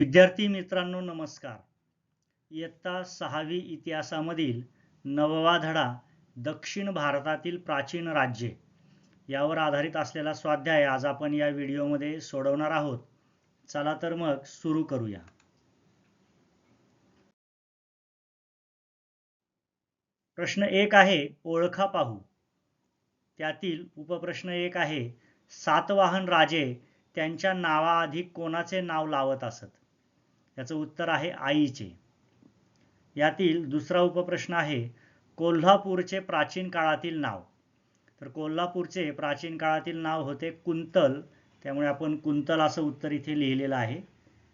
विद्यार्थी मित्रांनो नमस्कार. इयत्ता सहावी इतिहासामधील नववा धडा दक्षिण भारतातील प्राचीन राज्ये यावर आधारित असलेला स्वाध्याय आज आपण या व्हिडिओमध्ये सोडवणार आहोत. चला तर मग सुरू करूया. प्रश्न एक आहे ओळखा पाहू. त्यातील उपप्रश्न एक आहे सातवाहन राजे त्यांच्या नावाआधी कोणाचे नाव लावत असत? याचं उत्तर आहे आईचे. यातील दुसरा उपप्रश्न आहे कोल्हापूरचे प्राचीन काळातील नाव. तर कोल्हापूरचे प्राचीन काळातील नाव होते कुंतल. त्यामुळे आपण कुंतल असं उत्तर इथे लिहिलेलं आहे.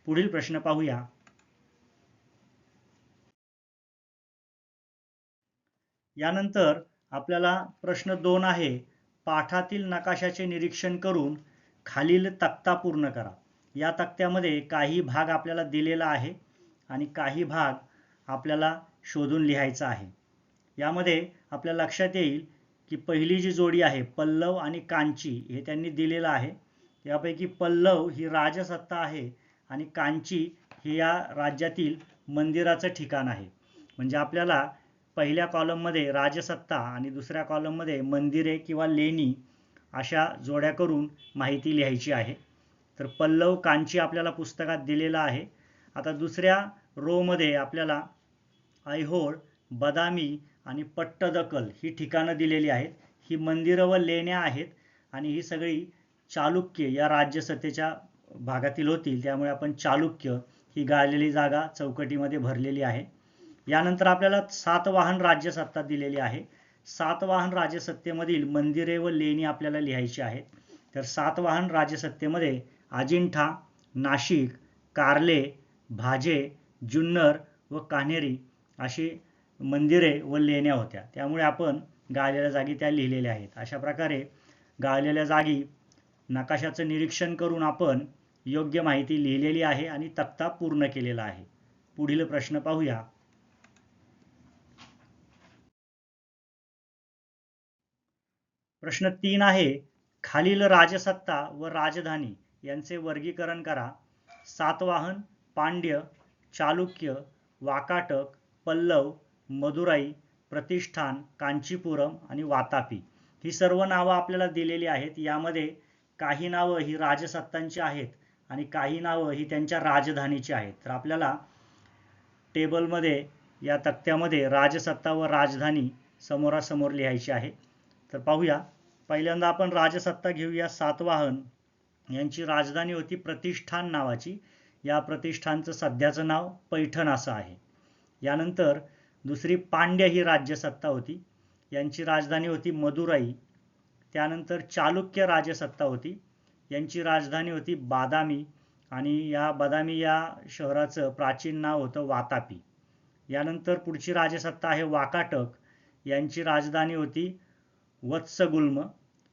पुढील प्रश्न पाहूया. यानंतर आपल्याला प्रश्न दोन आहे. पाठातील नकाशाचे निरीक्षण करून खालील तक्ता पूर्ण करा. या तक्त्यामध्ये काही भाग आपल्याला दिलेला आहे आणि काही भाग आपल्याला शोधून लिहायचा आहे. यामध्ये आपल्या लक्षात येईल की पहिली जी जोडी आहे पल्लव आणि कांची हे त्यांनी दिलेलं आहे. यापैकी पल्लव ही राजसत्ता आहे आणि कांची हे या राज्यातील मंदिराचं ठिकाण आहे. म्हणजे आपल्याला पहिल्या कॉलममध्ये राजसत्ता आणि दुसऱ्या कॉलममध्ये मंदिरे किंवा लेणी अशा जोड्या करून माहिती लिहायची आहे. तर पल्लव कांची आपल्याला पुस्तकात दिलेला आहे. आता दुसऱ्या रोमध्ये आपल्याला ऐहोळ बदामी आणि पट्टदकल ही ठिकाणं दिलेली आहेत. ही मंदिरं व लेण्या आहेत आणि ही सगळी चालुक्य या राज्यसत्तेच्या भागातील होतील. त्यामुळे आपण चालुक्य ही गाळलेली जागा चौकटीमध्ये भरलेली आहे. यानंतर आपल्याला सातवाहन राज्यसत्ता दिलेली आहे. सातवाहन राजसत्तेमधील मंदिरे व लेणी आपल्याला लिहायची आहेत. तर सातवाहन राजसत्तेमध्ये अजिंठा नाशिक कार्ले भाजे जुन्नर व कान्हेरी अशी मंदिरे व लेण्या होत्या. त्यामुळे आपण गाळलेल्या जागी त्या लिहिलेल्या आहेत. अशा प्रकारे गाळलेल्या जागी नकाशाचं निरीक्षण करून आपण योग्य माहिती लिहिलेली आहे आणि तक्ता पूर्ण केलेला आहे. पुढील प्रश्न पाहूया. प्रश्न तीन आहे खालील राजसत्ता व राजधानी यांचे वर्गीकरण करा. सातवाहन पांड्य चालुक्य वाकाटक पल्लव मदुराई प्रतिष्ठान कांचीपुरम आणि वातापी. ही सर्व नावं आपल्याला दिलेली आहेत. यामध्ये काही नावं ही राजसत्तांची आहेत आणि काही नावं ही त्यांच्या राजधानीची आहेत. तर आपल्याला टेबलमध्ये या तक्त्यामध्ये राजसत्ता व राजधानी समोरासमोर लिहायची आहे. तर पाहूया. पहिल्यांदा आपण राजसत्ता घेऊया. सातवाहन यांची राजधानी होती प्रतिष्ठान नावाची. या प्रतिष्ठानचं सध्याचं नाव पैठण असं आहे. यानंतर दुसरी पांड्य ही राज्यसत्ता होती. यांची राजधानी होती मदुराई. त्यानंतर चालुक्य राजसत्ता होती. यांची राजधानी होती बादामी आणि या बदामी या शहराचं प्राचीन नाव होतं वातापी. यानंतर पुढची राजसत्ता आहे वाकाटक. यांची राजधानी होती वत्सगुल्म.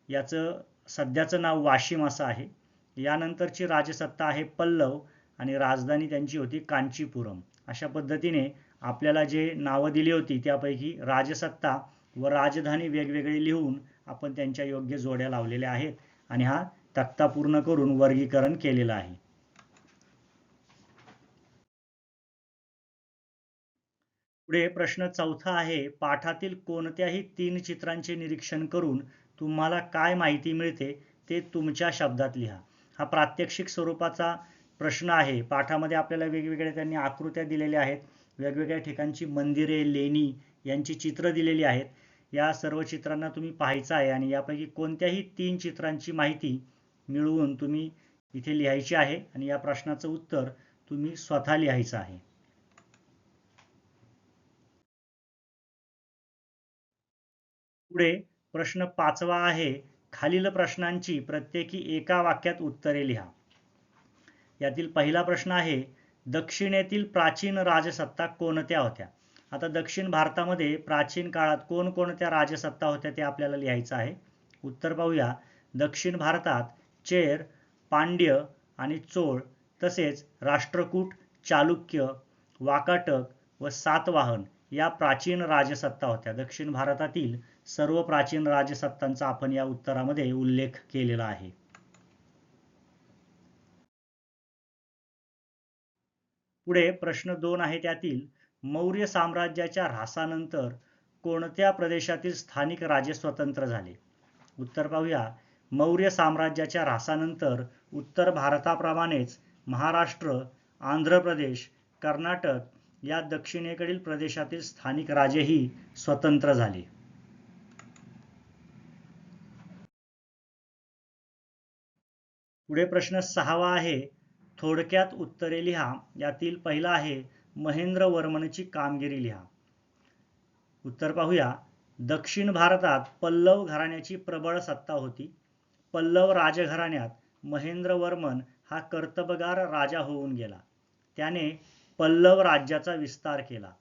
याचं सध्याचं नाव वाशिम असं आहे. यानंतरची राजसत्ता आहे पल्लव आणि राजधानी त्यांची होती कांचीपुरम. अशा पद्धतीने आपल्याला जे नावं दिली होती त्यापैकी राजसत्ता व राजधानी वेगवेगळी लिहून आपण त्यांच्या योग्य जोड्या लावलेल्या आहेत आणि हा तक्ता पूर्ण करून वर्गीकरण केलेलं आहे. पुढे प्रश्न चौथा आहे पाठातील कोणत्याही तीन चित्रांचे निरीक्षण करून तुम्हाला काय माहिती मिळते ते तुमच्या शब्दात लिहा. हा प्रात्यक्षिक स्वरूपाचा प्रश्न आहे. पाठामध्ये आपल्याला वेगवेगळ्या त्यांनी आकृत्या दिलेल्या आहेत. वेगवेगळ्या ठिकाणची मंदिरे लेणी यांची चित्र दिलेली आहेत. या सर्व चित्रांना तुम्ही पाहायचं आहे आणि यापैकी कोणत्याही तीन चित्रांची माहिती मिळवून तुम्ही इथे लिहायची आहे आणि या प्रश्नाचं उत्तर तुम्ही स्वतः लिहायचं आहे. पुढे प्रश्न पाचवा आहे. खालील प्रश्नांची प्रत्येकी एका वाक्यात उत्तरे लिहा. यातील पहिला प्रश्न आहे दक्षिणेतील प्राचीन राजसत्ता कोणत्या होत्या? आता दक्षिण भारतामध्ये प्राचीन काळात कोणकोणत्या राजसत्ता होत्या ते आपल्याला लिहायचं आहे? उत्तर पाहूया. दक्षिण भारतात चेर पांड्य आणि चोळ तसेच राष्ट्रकूट चालुक्य वाकाटक व सातवाहन या प्राचीन राजसत्ता होत्या. दक्षिण भारतातील सर्व प्राचीन राजसत्तांचा आपण या उत्तरामध्ये उल्लेख केलेला आहे. पुढे प्रश्न दोन आहे त्यातील मौर्य साम्राज्याच्या ऱ्हासानंतर कोणत्या प्रदेशातील स्थानिक राजे स्वतंत्र झाले? उत्तर पाहूया. मौर्य साम्राज्याच्या ऱ्हासानंतर उत्तर भारताप्रमाणेच महाराष्ट्र आंध्र प्रदेश कर्नाटक या दक्षिणेकडील प्रदेशातील स्थानिक राजेही स्वतंत्र झाले. पुढे प्रश्न सहावा आहे. थोडक्यात उत्तरे लिहा. यातील पहिला आहे महेंद्र वर्मनची कामगिरी लिहा. उत्तर पाहूया. दक्षिण भारतात पल्लव घराण्याची प्रबळ सत्ता होती. पल्लव राजघराण्यात महेंद्र वर्मन हा कर्तबगार राजा होऊन गेला. त्याने पल्लव राज्याचा विस्तार केला.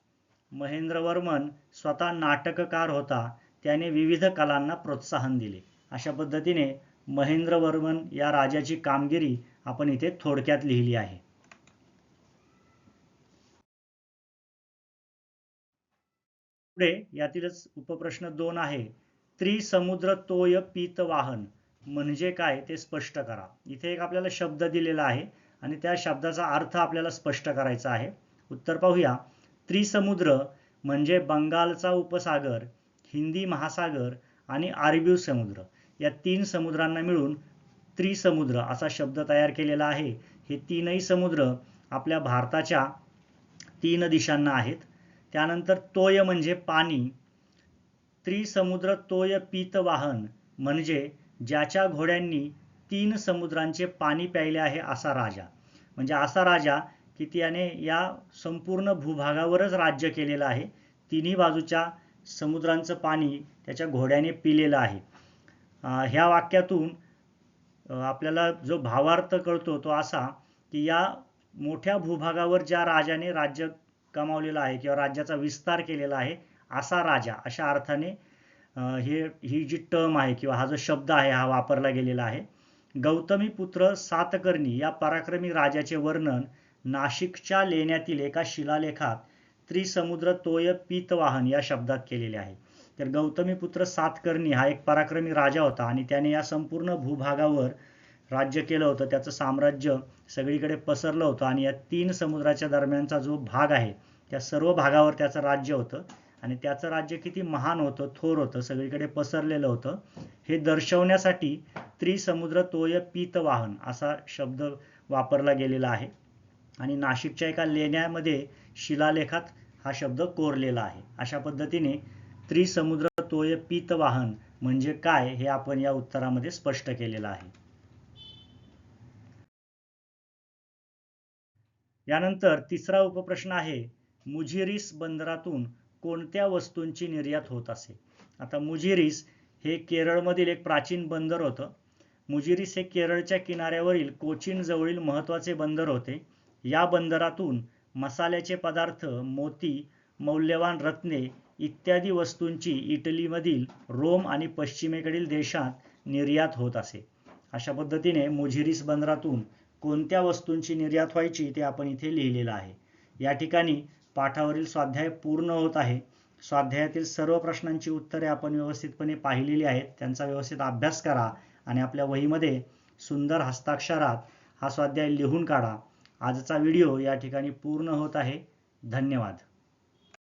महेंद्र वर्मन स्वतः नाटककार होता. त्याने विविध कलांना प्रोत्साहन दिले. अशा पद्धतीने महेंद्र वर्मन या राजाची कामगिरी आपण इथे थोडक्यात लिहिली आहे. पुढे यातीलच उपप्रश्न दोन आहे. त्रिसमुद्र तोय पीत वाहन म्हणजे काय ते स्पष्ट करा. इथे एक आपल्याला शब्द दिलेला आहे आणि त्या शब्दाचा अर्थ आपल्याला स्पष्ट करायचा आहे. उत्तर पाहूया. त्रिसमुद्र म्हणजे बंगालचा उपसागर हिंदी महासागर आणि अरबी समुद्र. या तीन समुद्रांना मिळून त्रिसमुद्र असा शब्द तयार केलेला आहे. हे तीनही समुद्र आपल्या भारताच्या तीन दिशांना आहेत. त्यानंतर तोय म्हणजे पाणी. त्रिसमुद्र तोय पीत वाहन म्हणजे ज्याच्या घोड्यांनी तीन समुद्रांचे पाणी प्यायले आहे असा राजा. म्हणजे असा राजा की त्याने या संपूर्ण भूभागावरच राज्य केलेलं आहे. तिन्ही बाजूच्या समुद्रांचं पाणी त्याच्या घोड्याने पिलेलं आहे. ह्या वाक्यातून आपल्याला जो भावार्थ कळतो तो असा की या मोठ्या भूभागावर ज्या राजाने राज्य कमावलेलं आहे किंवा राज्याचा विस्तार केलेला आहे असा राजा अशा अर्थाने हे ही जी टर्म आहे किंवा हा जो शब्द आहे हा वापरला गेलेला आहे. गौतमी पुत्र सातकर्णी या पराक्रमी राजाचे वर्णन नाशिकच्या लेण्यातील एका शिलालेखात त्रिसमुद्र तोय पीतवाहन या शब्दात केलेले आहे. तर गौतमी पुत्र सातकर्णी हा एक पराक्रमी राजा होता आणि त्याने या संपूर्ण भूभागावर राज्य केलं होतं. त्याचं साम्राज्य सगळीकडे पसरलं होतं आणि या तीन समुद्राच्या दरम्यानचा जो भाग आहे त्या सर्व भागावर त्याचं राज्य होतं. आणि त्याचं राज्य किती महान होतं थोर होतं सगळीकडे पसरलेलं होतं. हे दर्शवण्यासाठी त्रिसमुद्र तोय पीतवाहन असा शब्द वापरला गेलेला आहे. आणि नाशिकच्या एका लेण्यामध्ये शिलालेखात हा शब्द कोरलेला आहे. अशा पद्धतीने त्रिसमुद्र तोय पितवाहन म्हणजे काय हे आपण या उत्तरामध्ये स्पष्ट केलेलं आहे. यानंतर तिसरा उपप्रश्न आहे मुजिरीस बंदरातून कोणत्या वस्तूंची निर्यात होत असे? आता मुजिरीस हे केरळमधील एक प्राचीन बंदर होतं. मुजिरीस हे केरळच्या किनाऱ्यावरील कोचीन जवळील महत्त्वाचे बंदर होते. या बंदरातून मसाल्याचे पदार्थ मोती मौल्यवान रत्ने इत्यादी वस्तूंची इटलीमधील रोम आणि पश्चिमेकडील देशात निर्यात होत असे. अशा पद्धतीने मुजिरीस बंदरातून कोणत्या वस्तूंची निर्यात व्हायची ते आपण इथे लिहिलेलं आहे. या ठिकाणी पाठावरील स्वाध्याय पूर्ण होत आहे. स्वाध्यायातील सर्व प्रश्नांची उत्तरे आपण व्यवस्थितपणे पाहिलेली आहेत. त्यांचा व्यवस्थित अभ्यास करा आणि आपल्या वहीमध्ये सुंदर हस्ताक्षरात हा स्वाध्याय लिहून काढा. आजचा व्हिडिओ या ठिकाणी पूर्ण होत आहे. धन्यवाद.